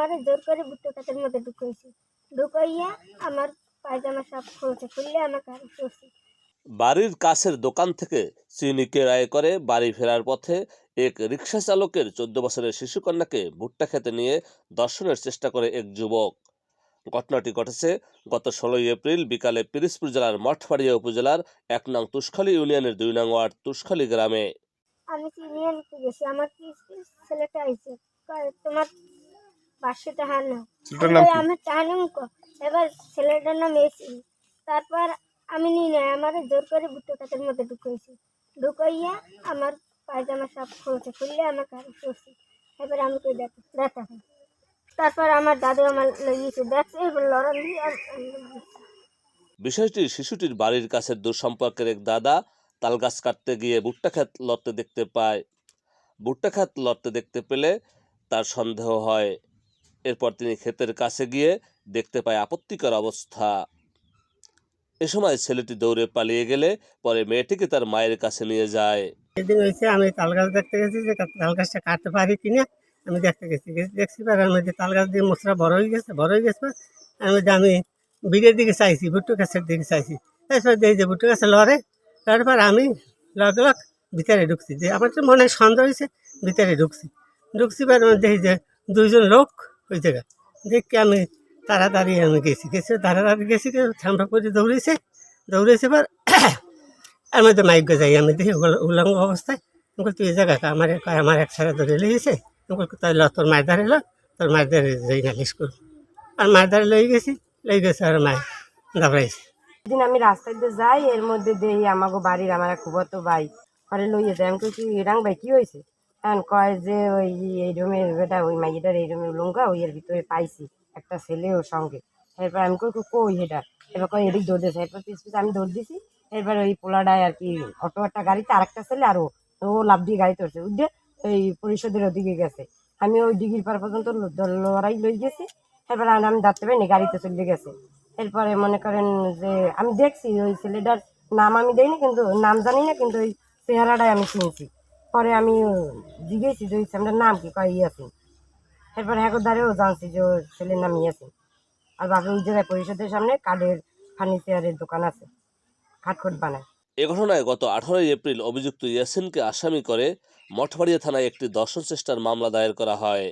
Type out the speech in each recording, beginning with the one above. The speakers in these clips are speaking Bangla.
আমারে জোর করে ভুট্টো ক্ষেতের মধ্যে ঢুকাইছে। ঢুকাইয়া আমার পায়জামা সব খুলছে খুললে আমাকে আরও করছে বাড়ির কাছের দোকান থেকে চিনি কেরায় করে বাড়ি ফেরার পথে এক রিক্সা চালকের চোদ্দ বছরের শিশুকন্যাকে ভুট্টা খেতে নিয়ে দর্শনের চেষ্টা করে এক যুবক। ঘটনাটি ঘটেছে গত ষোলোই এপ্রিল বিকালে পিরিজপুর জেলার মঠবাড়িয়া উপজেলার এক নং তুষখালী ইউনিয়নের দুই নং ওয়ার্ড তুষখালী গ্রামে। আমি আনতে গেছি আমার ছেলেটা আইছে। তোমার পাঁচশো টাকা নাও ছেলেটার নাম কি? আমি এবার ছেলেটার নাম এসি। তারপর আমি নিই নাই আমার জোর করে ভুট্টো ক্ষেতের মধ্যে ঢুকাইছি ঢুকাইয়া আমার পায়জামা সব খুলছে খুললে আমাকে আরও করছে। এবার আমি কই দেখ দেখা তারপর আমার দাদু আমার লেগেছে দেখছে এবার লড়ন দিয়ে আর বিষয়টি শিশুটির বাড়ির কাছের দূর সম্পর্কের এক দাদা তাল গাছ কাটতে গিয়ে ভুট্টা ক্ষেত লড়তে দেখতে পায়। ভুট্টা ক্ষেত লড়তে দেখতে পেলে তার সন্দেহ হয়। এরপর তিনি ক্ষেতের কাছে গিয়ে দেখতে পায় আপত্তিকর অবস্থা। এ সময় ছেলেটি দৌড়ে পালিয়ে গেলে পরে মেয়েটিকে তার মায়ের কাছে নিয়ে যায়। সেদিন হয়েছে, আমি তাল গাছ দেখতে গেছি যে তাল গাছটা কাটতে পারি কিনা আমি দেখতে গেছি। দেখছি পর এর মধ্যে তাল গাছ দিয়ে মশলা বড় হয়ে গেছে, বড় হয়ে গেছে এর মধ্যে আমি বিড়ের দিকে চাইছি, ভুট্টো গাছের দিকে চাইছি। এরপর দেখি যে ভুট্টো গাছে লড়ে তারপর আমি লগ লগ ভিতরে ঢুকছি। যে আমার তো মনে সন্দেহ হয়েছে, ভিতরে ঢুকছি। ঢুকছি পর আমি দেখি যে দুইজন লোক ওই জায়গায়। দেখি আমি তাড়াতাড়ি আমি গেছি? গেছি, তাড়াতাড়ি গেছি ঠান্ডা করে দৌড়েছে। দৌড়েছে পর এর মধ্যে মাইক যাই আমি দেখি উল- উলঙ্গ অবস্থায়। আমি তুই জায়গা আমার আমার এক সারা ধরে লেগেছে। আমি তাই ল, তোর মায়ের ধারে ল, তোর মায়ের ধারে যাই নালিশ করব আর মায়ের ধারে লই গেছি লই গেছে আর মায় দাবড়াইছে দিন আমি রাস্তায় দিয়ে যাই, এর মধ্যে দেই আমাকে বাড়ির আমার এক খুবতো ভাই পরে লইয়ে যায় আমি কইছি রাং ভাই, কি হয়েছে? এখন কয় যে ওই এই রুমের বেটা ওই মাইয়েটার এই রুমের লঙ্কা ওই এর ভিতরে পাইছি একটা ছেলে ওর সঙ্গে। এরপর আমি কই কই এটা? এবার কয়, এদিক দৌড় দিয়েছে এরপর পিছ পিছ আমি দৌড় দিছি। এরপর ওই পোলাডায় আর কি, অটো একটা গাড়িতে আর একটা ছেলে আর ও লাভ দিয়ে গাড়ি ধরছে। উঠে ওই পরিষদের ওদিকে গেছে। আমি ওই ডিগির পার পর্যন্ত লড়াই লই গেছি। এরপর আমি ডাকতে পারিনি, গাড়িতে চলে গেছে। এরপরে মনে করেন যে আমি দেখছি ওই ছেলেটার নাম আমি দেইনি, কিন্তু নাম জানি না, কিন্তু ওই চেহারাটাই আমি চিনছি পরে আমি জিজ্ঞেসি যে ছেলেটার নাম কি? কয় ইয়াসিন এরপরে হ্যাঁ দ্বারেও জানছি যে ওর ছেলের নাম ইয়াসিন আর বাকি ওই জায়গায় পরিষদের সামনে কাঠের ফার্নিচারের দোকান আছে খাটখট বানায়। এ ঘটনায় গত আঠারোই এপ্রিল অভিযুক্ত ইয়াসিনকে আসামি করে মঠবাড়িয়া থানায় একটি দর্শন চেষ্টার মামলা দায়ের করা হয়।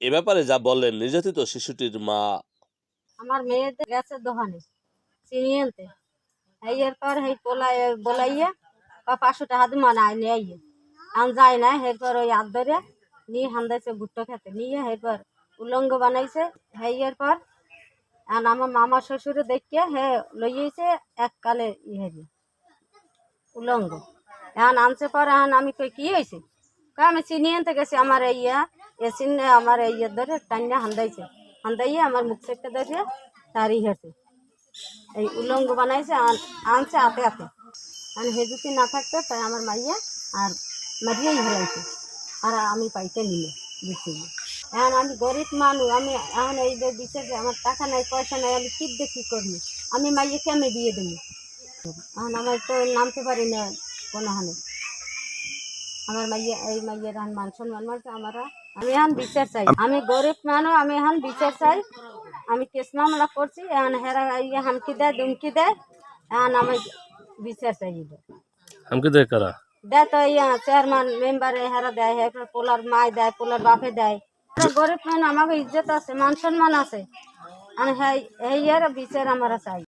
এ ব্যাপারে যা বললেন নির্যাতিত শিশুটির মা। আমার মেয়েদের গেছে দোকানে চিনি আনতে এই এরপর এই পোলাই বলাইয়া বা পাঁচশো টাকা দিয়ে মানে আইনে আইয়ে। আন যায় না এরপর ওই হাত ধরে নিয়ে হান্দাইছে ভুট্টো খেতে। নিয়ে এরপর উলঙ্গ বানাইছে এই এরপর আর আমার মামা শ্বশুরে দেখিয়ে হে লইয়েছে এককালে ইয়ে উলঙ্গ এখন আনছে পর এখন আমি কই, কি হয়েছে কই আমি চিনি আনতে গেছি আমার ইয়া এ চিনে আমার ইয়ে ধরে টাইনা হান্দাইছে হান্দাইয়ে আমার মুখ চেকটা ধরে তারই হেঁটে এই উলঙ্গ বানাইছে, আন- আনছে হাতে হাতে আর হে যদি না থাকতে তাই আমার মাইয়া আর মারিয়াই হেলাইছে আর আমি পাইতে নিলে দিচ্ছি এখন আমি গরিব মানুষ, আমি এখন এই যে দিচ্ছে যে আমার টাকা নাই, পয়সা নাই, আমি কী দেখি করব? আমি মাইয়েকে আমি বিয়ে দেবো। এখন আমার তো নামতে পারি না কোনো হানে আমার মাইয়া, এই মাইয়ের এখন মান সম্মান মানুষ আমারা। আমি এখন বিচার চাই। আমি গরিব মানুষ, আমি এখন বিচার চাই। আমি কেস মামলা করছি, এখন হেরা হামকি দেয় দুমকি দেয়। এখন আমি বিচার চাই। হামকি দেয় কারা? দেয় তো ইয়া চেয়ারম্যান মেম্বারে হেরা দেয় এরপর পোলার মায় দেয়, পোলার বাপে দেয়। আমরা গরিব মানুষ, আমাকে ইজ্জত আছে, মান সম্মান আছে। আর হ্যাঁ এই এর বিচার আমরা চাই।